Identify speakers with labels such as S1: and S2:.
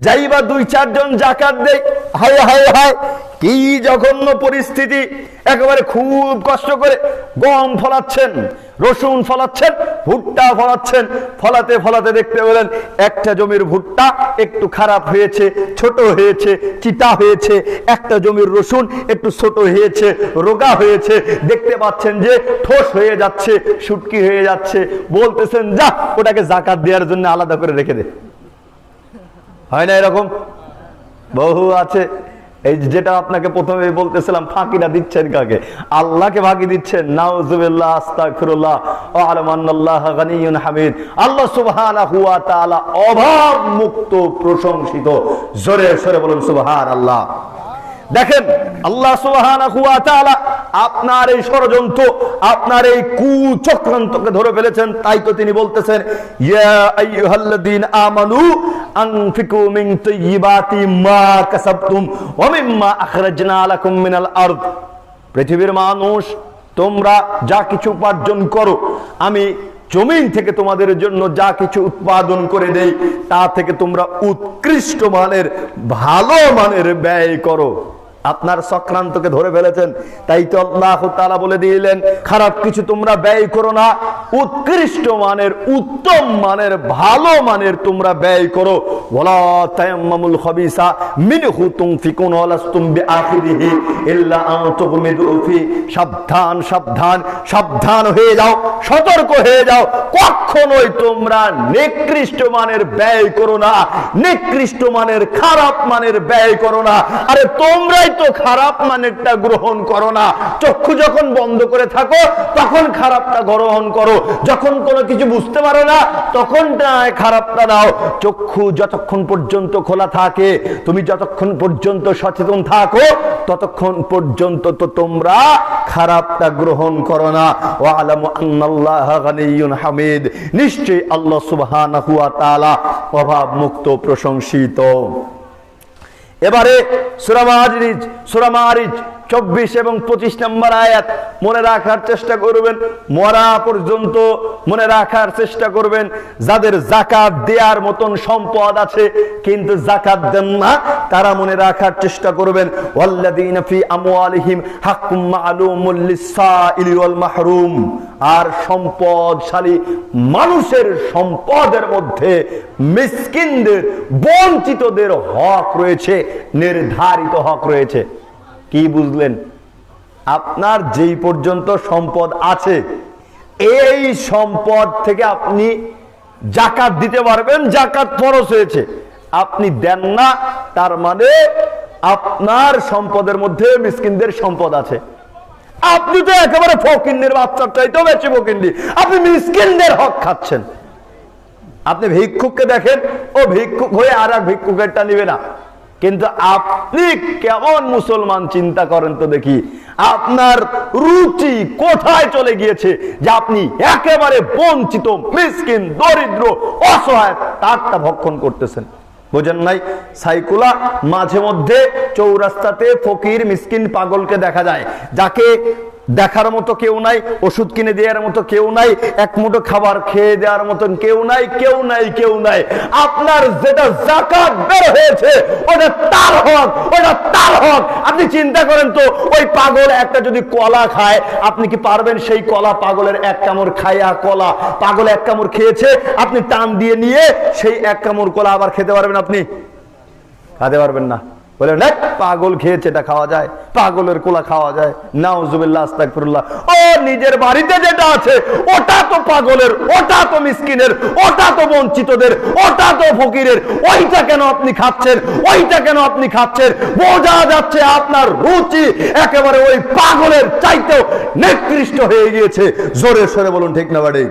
S1: যাইবা দুই, চারজন জাকাত দেয় হায় হায় হায়, কি জঘন্য পরিস্থিতি। একেবারে খুব কষ্ট করে গম ফলাচ্ছেন, রসুন ফলাচ্ছেন, ভুট্টা ফলাচ্ছেন। ফলাতে ফলাতে দেখতে পেলেন একটা জমির ভুট্টা একটু খারাপ হয়েছে, ছোট হয়েছে, চিটা হয়েছে। একটা জমির রসুন একটু ছোট হয়েছে, রোগা হয়েছে। দেখতে পাচ্ছেন যে ঠোস হয়ে যাচ্ছে শুটকি হয়ে যাচ্ছে। বলতেছেন, যা, ওটাকে জাকাত দেওয়ার জন্য আলাদা করে রেখে দে। হয় না এরকম? বহু আছে। এই যেটা আপনাকে প্রথমে বলতেছিলাম, ফাঁকিটা দিচ্ছেন কাকে? আল্লাহকে ফাঁকি দিচ্ছেন। নাউজুবিল্লাহ, আস্তাগফিরুল্লাহ আলামান্নাল্লাহ গানিয়ুন হামিদ। আল্লাহ সুবহানাহু ওয়া তাআলা অভাব মুক্ত, প্রশংসিত। জোরে সরে বলুন দেখেন, আল্লাহ সুবহানাহু ওয়া তাআলা আপনার এই ষড়যন্ত্র, আপনার এই কুচক্রান্তকে ধরে ফেলেছেন। তাই তো তিনি বলতেছেন, ইয়া আমানু আনফিকু মিন তাইয়্যিবাতি মা কাসাবতুম ওয়া মিম্মা আখরাজনা মিনাল পৃথিবীর মানুষ, তোমরা যা কিছু উপার্জন করো, আমি জমিন থেকে তোমাদের জন্য যা কিছু উৎপাদন করে দেই, তা থেকে তোমরা উৎকৃষ্ট মানের, ভালো মানের ব্যয় করো। আপনার সক্রান্তকে ধরে ফেলেছেন, তাই তো আল্লাহ তাআলা বলে দিলেন, খারাপ কিছু তোমরা ব্যয় করো না উৎকৃষ্ট মানের উত্তম মানের, ভালো মানের তোমরা ব্যয় করো। সাবধান সাবধান সাবধান হয়ে যাও, সতর্ক হয়ে যাও। কখনোই তোমরা নিকৃষ্ট মানের ব্যয় করো না নিকৃষ্ট মানের খারাপ মানের ব্যয় করো না। আরে তোমরাই তো খারাপ মানেরটা গ্রহণ করো না। চক্ষু যখন বন্ধ করে থাকো, তখন খারাপটা গ্রহণ করো। যখন কোনো কিছু বুঝতে পারো না, তখন খারাপটা দাও। চক্ষু যতক্ষণ পর্যন্ত খোলা থাকে, তুমি যতক্ষণ পর্যন্ত সচেতন থাকো, ততক্ষণ পর্যন্ত তো তোমরা খারাপটা গ্রহণ করো না। ও আলাম গানিয়ুন হামিদ। নিশ্চয়ই আল্লাহ তাআলা অভাব মুক্ত প্রশংসিত। এবারে সুরামারিজ সুরামারিজ চব্বিশ এবং পঁচিশ নম্বর আয়াত, মনে রাখার চেষ্টা করবেন, মরা পর্যন্ত মনে রাখার চেষ্টা করবেন, যাদের জাকাত দেওয়ার মতন সম্পদ আছে, কিন্তু জাকাত দেন না, তারা মনে রাখার চেষ্টা করবেন মাহরুম। আর সম্পদশালী মানুষের সম্পদের মধ্যে মিসকিনদের, বঞ্চিতদের হক রয়েছে, নির্ধারিত হক রয়েছে। কি বুঝলেন? আপনার যেই পর্যন্ত সম্পদ আছে, এই সম্পদ থেকে আপনি জাকাত দিতে পারবেন, জাকাত ফরজ হয়েছে। আপনি দেন না, তার মানে আপনার সম্পদের মধ্যে মিসকিনদের সম্পদ আছে। আপনি তো একেবারে ফকিন্দের বাচ্চার চাইতেও বেশি ফকিন্দি। আপনি মিসকিনদের হক খাচ্ছেন। আপনি ভিক্ষুককে দেখেন, ও ভিক্ষুক হয়ে আর এক ভিক্ষুকেরটা নিবে না। কিন্তু আপনি কেমন মুসলমান চিন্তা করেন তো দেখি? আপনার রুচি কোথায় চলে গিয়েছে যে আপনি একেবারে বঞ্চিত, মিসকিন, দরিদ্র, অসহায়, তারটা ভক্ষণ করতেছেন? বোঝেন নাই? সাইকুলা মাঝে মধ্যে চৌরাস্তাতে ফকির, মিসকিন, পাগলকে দেখা যায়, যাকে দেখার মতো কেউ নাই, ওষুধ কিনে দেওয়ার মতো কেউ নাই, এক মুঠো খাবার খেয়ে দেওয়ার মতন কেউ নাই কেউ নাই কেউ নাই। আপনার যেটা জাকাত বের হয়েছে, ওটা তার হক, ওটা তার হক। আপনি চিন্তা করেন তো, ওই পাগল একটা যদি কলা খায়, আপনি কি পারবেন সেই কলা পাগলের এক কামড় খায়া কলা? পাগল এক কামড় খেয়েছে, আপনি টান দিয়ে নিয়ে সেই এক কামড় কলা আবার খেতে পারবেন আপনি? খাতে পারবেন না। বলে না পাগল খেয়েছে, এটা খাওয়া যায়। পাগলের কোলা খাওয়া যায়। নাউজুবিল্লাহ ও, নিজের বাড়িতে যেটা আছে, ওটা তো পাগলের, ওটা তো মিসকিনের, ওটা তো বঞ্চিতদের, ওটা তো ফকিরের। ওইটা কেন আপনি খাচ্ছেন? ওইটা কেন আপনি খাচ্ছেন? বোঝা যাচ্ছে আপনার রুচি একেবারে ওই পাগলের চাইতেও নিকৃষ্ট হয়ে গিয়েছে। জোরে সরে বলুন, ঠিক না বাড়ি?